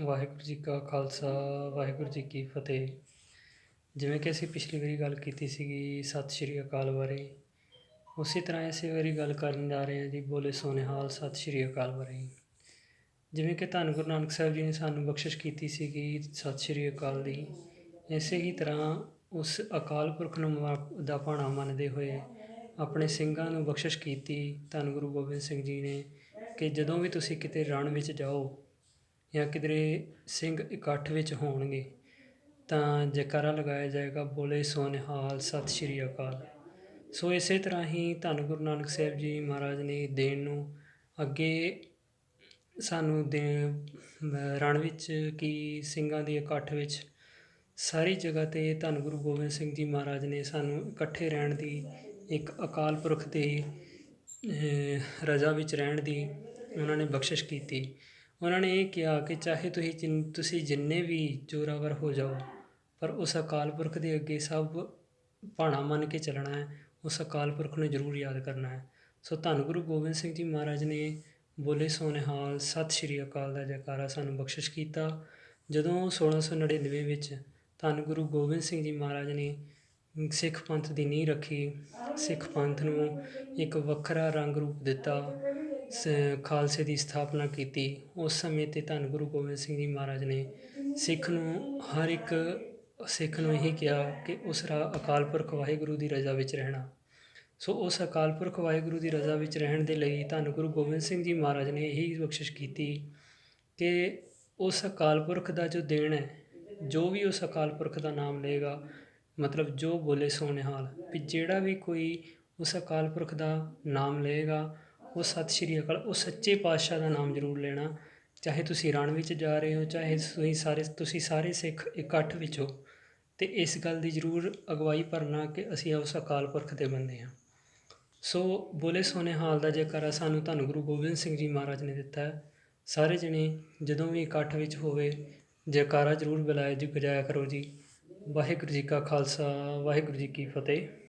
ਵਾਹਿਗੁਰੂ ਜੀ ਕਾ ਖਾਲਸਾ, ਵਾਹਿਗੁਰੂ ਜੀ ਕੀ ਫਤਿਹ। ਜਿਵੇਂ ਕਿ ਅਸੀਂ ਪਿਛਲੀ ਵਾਰੀ ਗੱਲ ਕੀਤੀ ਸੀਗੀ ਸਤਿ ਸ਼੍ਰੀ ਅਕਾਲ ਬਾਰੇ, ਉਸੇ ਤਰ੍ਹਾਂ ਇਸੇ ਵਾਰੀ ਗੱਲ ਕਰਨ ਜਾ ਰਹੇ ਹਾਂ ਜੀ, ਬੋਲੇ ਸੋਨੇਹਾਲ ਸਤਿ ਸ਼੍ਰੀ ਅਕਾਲ ਬਾਰੇ। ਜਿਵੇਂ ਕਿ ਧੰਨ ਗੁਰੂ ਨਾਨਕ ਸਾਹਿਬ ਜੀ ਨੇ ਸਾਨੂੰ ਬਖਸ਼ਿਸ਼ ਕੀਤੀ ਸੀਗੀ ਸਤਿ ਸ਼੍ਰੀ ਅਕਾਲ ਦੀ, ਇਸੇ ਹੀ ਤਰ੍ਹਾਂ ਉਸ ਅਕਾਲ ਪੁਰਖ ਨੂੰ ਮ- ਦਾ ਭਾਣਾ ਮੰਨਦੇ ਹੋਏ ਆਪਣੇ ਸਿੰਘਾਂ ਨੂੰ ਬਖਸ਼ਿਸ਼ ਕੀਤੀ ਧੰਨ ਗੁਰੂ ਗੋਬਿੰਦ ਸਿੰਘ ਜੀ ਨੇ ਕਿ ਜਦੋਂ ਵੀ ਤੁਸੀਂ ਕਿਤੇ ਰਣ ਵਿੱਚ ਜਾਓ ਜਾਂ ਕਿਧਰੇ ਸਿੰਘ ਇਕੱਠ ਵਿੱਚ ਹੋਣਗੇ, ਤਾਂ ਜੈਕਾਰਾ ਲਗਾਇਆ ਜਾਏਗਾ, ਬੋਲੇ ਸੋ ਨਿਹਾਲ ਸਤਿ ਸ਼੍ਰੀ ਅਕਾਲ। ਸੋ ਇਸੇ ਤਰ੍ਹਾਂ ਹੀ ਧੰਨ ਗੁਰੂ ਨਾਨਕ ਸਾਹਿਬ ਜੀ ਮਹਾਰਾਜ ਨੇ ਦੇਣ ਨੂੰ ਅੱਗੇ ਸਾਨੂੰ ਦੇ ਰਣ ਵਿੱਚ ਕੀ ਸਿੰਘਾਂ ਦੇ ਇਕੱਠ ਵਿੱਚ ਸਾਰੀ ਜਗ੍ਹਾ ਤੇ ਧੰਨ ਗੁਰੂ ਗੋਬਿੰਦ ਸਿੰਘ ਜੀ ਮਹਾਰਾਜ ਨੇ ਸਾਨੂੰ ਇਕੱਠੇ ਰਹਿਣ ਦੀ, ਇੱਕ ਅਕਾਲ ਪੁਰਖ ਦੇ ਰਜ਼ਾ ਵਿੱਚ ਰਹਿਣ ਦੀ ਉਹਨਾਂ ਨੇ ਬਖਸ਼ਿਸ਼ ਕੀਤੀ। ਉਹਨਾਂ ਨੇ ਇਹ ਕਿਹਾ ਕਿ ਚਾਹੇ ਤੁਸੀਂ ਜਿੰਨ- ਤੁਸੀਂ ਜਿੰਨੇ ਵੀ ਜ਼ੋਰਾਵਰ ਹੋ ਜਾਓ, ਪਰ ਉਸ ਅਕਾਲ ਪੁਰਖ ਦੇ ਅੱਗੇ ਸਭ ਭਾਣਾ ਮੰਨ ਕੇ ਚੱਲਣਾ ਹੈ, ਉਸ ਅਕਾਲ ਪੁਰਖ ਨੂੰ ਜ਼ਰੂਰ ਯਾਦ ਕਰਨਾ ਹੈ। ਸੋ ਧੰਨ ਗੁਰੂ ਗੋਬਿੰਦ ਸਿੰਘ ਜੀ ਮਹਾਰਾਜ ਨੇ ਬੋਲੇ ਸੋਨਿਹਾਲ, ਸਤਿ ਸ਼੍ਰੀ ਅਕਾਲ ਦਾ ਜੈਕਾਰਾ ਸਾਨੂੰ ਬਖਸ਼ਿਸ਼ ਕੀਤਾ। ਜਦੋਂ 1699 ਵਿੱਚ ਧੰਨ ਗੁਰੂ ਗੋਬਿੰਦ ਸਿੰਘ ਜੀ ਮਹਾਰਾਜ ਨੇ ਸਿੱਖ ਪੰਥ ਦੀ ਨੀਂਹ ਰੱਖੀ, ਸਿੱਖ ਪੰਥ ਨੂੰ ਇੱਕ ਵੱਖਰਾ ਰੰਗ ਰੂਪ ਦਿੱਤਾ ਸ- ਖਾਲਸੇ ਦੀ ਸਥਾਪਨਾ ਕੀਤੀ। ਉਸ ਸਮੇਂ ਤੇ ਧੰਨ ਗੁਰੂ ਗੋਬਿੰਦ ਸਿੰਘ ਜੀ ਮਹਾਰਾਜ ਨੇ ਸਿੱਖ ਨੂੰ ਹਰ ਇੱਕ ਸਿੱਖ ਨੂੰ ਇਹੀ ਕਿਹਾ ਕਿ ਉਸ ਰਾ ਅਕਾਲ ਪੁਰਖ ਵਾਹਿਗੁਰੂ ਦੀ ਰਜ਼ਾ ਵਿੱਚ ਰਹਿਣਾ। ਸੋ ਉਸ ਅਕਾਲ ਪੁਰਖ ਵਾਹਿਗੁਰੂ ਦੀ ਰਜ਼ਾ ਵਿੱਚ ਰਹਿਣ ਦੇ ਲਈ ਧੰਨ ਗੁਰੂ ਗੋਬਿੰਦ ਸਿੰਘ ਜੀ ਮਹਾਰਾਜ ਨੇ ਇਹੀ ਬਖਸ਼ਿਸ਼ ਕੀਤੀ ਕਿ ਉਸ ਅਕਾਲ ਪੁਰਖ ਦਾ ਜੋ ਦੇਣ ਹੈ, ਜੋ ਵੀ ਉਸ ਅਕਾਲ ਪੁਰਖ ਦਾ ਨਾਮ ਲਏਗਾ, ਮਤਲਬ ਜੋ ਬੋਲੇ ਸੋਨੇਹਾਲ ਵੀ ਜਿਹੜਾ ਵੀ ਕੋਈ ਉਸ ਅਕਾਲ ਪੁਰਖ ਦਾ ਨਾਮ ਲਏਗਾ ਉਹ ਸਤਿ ਸ਼੍ਰੀ ਅਕਾਲ। ਉਹ ਸੱਚੇ ਪਾਤਸ਼ਾਹ ਦਾ ਨਾਮ ਜ਼ਰੂਰ ਲੈਣਾ। ਚਾਹੇ ਤੁਸੀਂ ਰਣ ਵਿੱਚ ਜਾ ਰਹੇ ਹੋ, ਚਾਹੇ ਤੁਸੀਂ ਸਾਰੇ ਤੁਸੀਂ ਸਾਰੇ ਸਿੱਖ ਇਕੱਠ ਵਿੱਚ ਹੋ, ਤੇ ਇਸ ਗੱਲ ਦੀ ਜ਼ਰੂਰ ਅਗਵਾਈ ਭਰਨਾ ਕਿ ਅਸੀਂ ਉਸ ਅਕਾਲ ਪੁਰਖ ਦੇ ਬੰਦੇ ਹਾਂ। ਸੋ ਬੋਲੇ ਸੋਨੇਹਾਲ ਦਾ ਜੈਕਾਰਾ ਸਾਨੂੰ ਤੁਹਾਨੂੰ ਗੁਰੂ ਗੋਬਿੰਦ ਸਿੰਘ ਜੀ ਮਹਾਰਾਜ ਨੇ ਦਿੱਤਾ ਸਾਰੇ ਜਣੇ ਜਦੋਂ ਵੀ ਇਕੱਠ ਵਿੱਚ ਹੋਵੇ, ਜੈਕਾਰਾ ਜ਼ਰੂਰ ਬੁਲਾਇਆ ਜੀ ਬਜਾਇਆ ਕਰੋ ਜੀ। ਵਾਹਿਗੁਰੂ ਜੀ ਕਾ ਖਾਲਸਾ, ਵਾਹਿਗੁਰੂ ਜੀ ਕੀ ਫਤਿਹ।